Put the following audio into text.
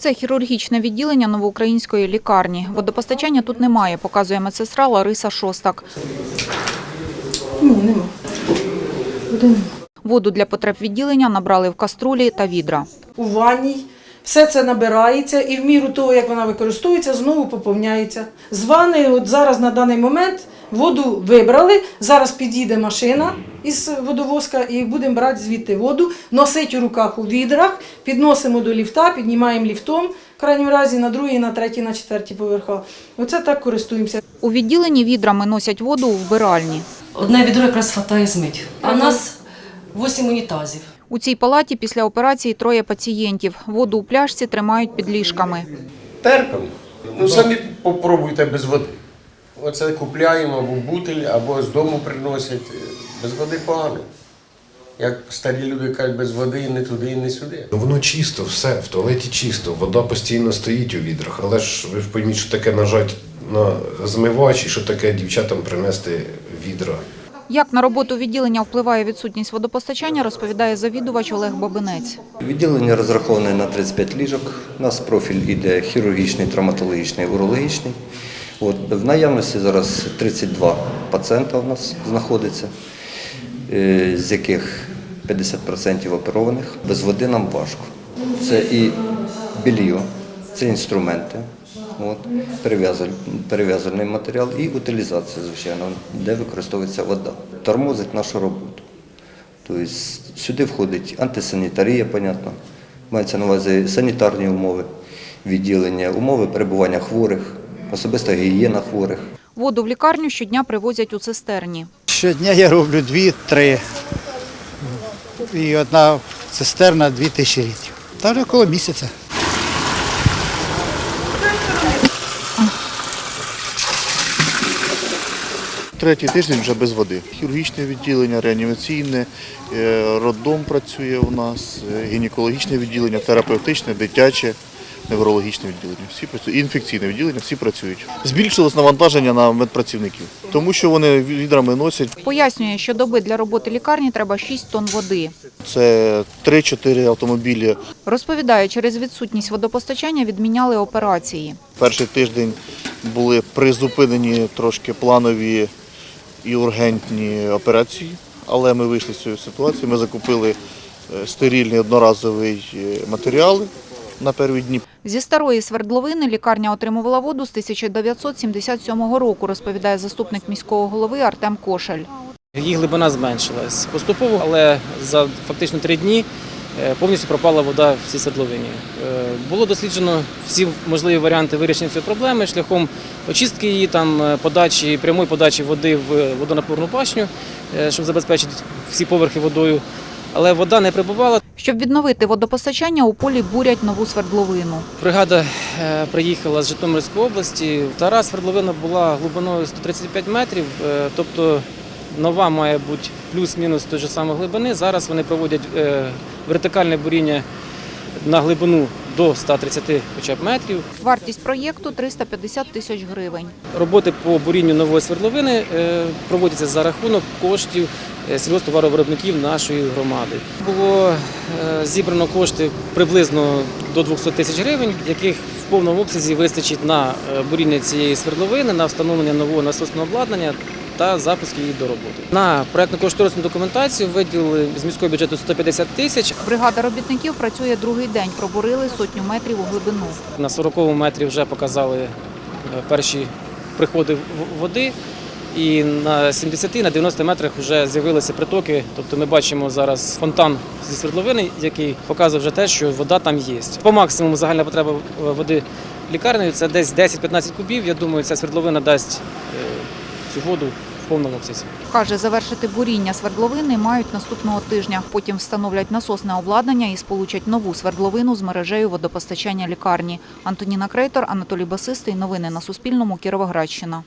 Це хірургічне відділення новоукраїнської лікарні. Водопостачання тут немає, показує медсестра Лариса Шостак. Нема. Воду для потреб відділення набрали в каструлі та відра. У ванній все це набирається і в міру того, як вона використовується, знову поповняється. З ванни, от зараз на даний момент воду вибрали. Зараз підійде машина із водовозка і будемо брати звідти воду, носить у руках у відрах, підносимо до ліфта, піднімаємо ліфтом, в крайньому разі на другий, на третій, на четвертій поверха. Оце так користуємося. У відділенні відрами носять воду у вбиральні. Одне відро якраз хватає змить. А в нас 8 унітазів. У цій палаті після операції троє пацієнтів. Воду у пляшці тримають під ліжками. Терпимо. Ну самі попробуйте без води. Оце купляємо або бутиль, або з дому приносять. Без води погано. Як старі люди кажуть, без води і не туди, і не сюди. Ну, Воно чисто, все, в туалеті чисто, вода постійно стоїть у відрах, але ж ви ж пойміть, що таке нажать на змивач і що таке дівчатам принести відра. Як на роботу відділення впливає відсутність водопостачання, розповідає завідувач Олег Бабинець. Відділення розраховане на 35 ліжок. У нас профіль іде хірургічний, травматологічний, урологічний. От, в наявності зараз 32 пацієнта у нас знаходиться, е, з яких 50% оперованих. Без води нам важко. Це і белье, це інструменти, от, перев'язаль- перев'язальний матеріал і утилізація, звичайно, де використовується вода. Тормозить нашу роботу. Тобто сюди входить антисанітарія, понятно. Мається на увазі санітарні умови відділення, умови перебування хворих, особиста гігієна хворих. Воду в лікарню щодня привозять у цистерні. Щодня я роблю дві-три. І одна цистерна дві тисячі літрів. Та вже коло місяця. Третій тиждень вже без води. Хірургічне відділення, реанімаційне, е, роддом працює у нас, е, гінекологічне відділення, терапевтичне, дитяче, неврологічне відділення. Всі працюють, і інфекційне відділення, всі працюють. Збільшилось навантаження на медпрацівників, тому що вони відрами носять. Пояснює, що доби для роботи лікарні треба 6 тонн води. Це 3-4 автомобілі. Розповідає, через відсутність водопостачання відміняли операції. Перший тиждень були призупинені трошки планові і ургентні операції, але ми вийшли з цієї ситуації. Ми закупили е, стерильний одноразовий е, матеріал на перві дні. Зі старої свердловини лікарня отримувала воду з 1977 року, розповідає заступник міського голови Артем Кошель. Її глибина зменшилась поступово, але за фактично три дні е, повністю пропала вода в цій свердловині. Е, Було досліджено всі можливі варіанти вирішення цієї проблеми шляхом очистки її, там, е, подачі, прямої подачі води в водонапорну башню, е, щоб забезпечити всі поверхи водою. Але вода не прибувала. Щоб відновити водопостачання, у полі бурять нову свердловину. Бригада е, приїхала з Житомирської області. Тара свердловина була глибиною 135 метрів, е, тобто нова має бути плюс-мінус той же самої глибини. Зараз вони проводять е, вертикальне буріння на глибину до 130 хоча б метрів. Вартість проєкту 350 тисяч гривень. Роботи по бурінню нової свердловини е, проводяться за рахунок коштів е, сільгосптоваровиробників нашої громади. Було е, зібрано кошти приблизно до 200 тисяч гривень, яких в повному обсязі вистачить на буріння цієї свердловини, на встановлення нового насосного обладнання та запуск її до роботи. На проєктно-кошторисну документацію виділили з міського бюджету 150 тисяч. Бригада робітників працює другий день. Пробурили сотню метрів у глибину. На 40 метрі вже показали е, перші приходи води. І на 70 на 90 метрах вже з'явилися притоки. Тобто ми бачимо зараз фонтан зі свердловини, який показує вже те, що вода там є. По максимуму загальна потреба е, води лікарнею це десь 10-15 кубів. Я думаю, ця свердловина дасть е, цю воду повному обсязі. Каже, завершити буріння свердловини мають наступного тижня. Потім встановлять насосне обладнання і сполучать нову свердловину з мережею водопостачання лікарні. Антоніна Крейтор, Анатолій Басистий. Новини на Суспільному. Кіровоградщина.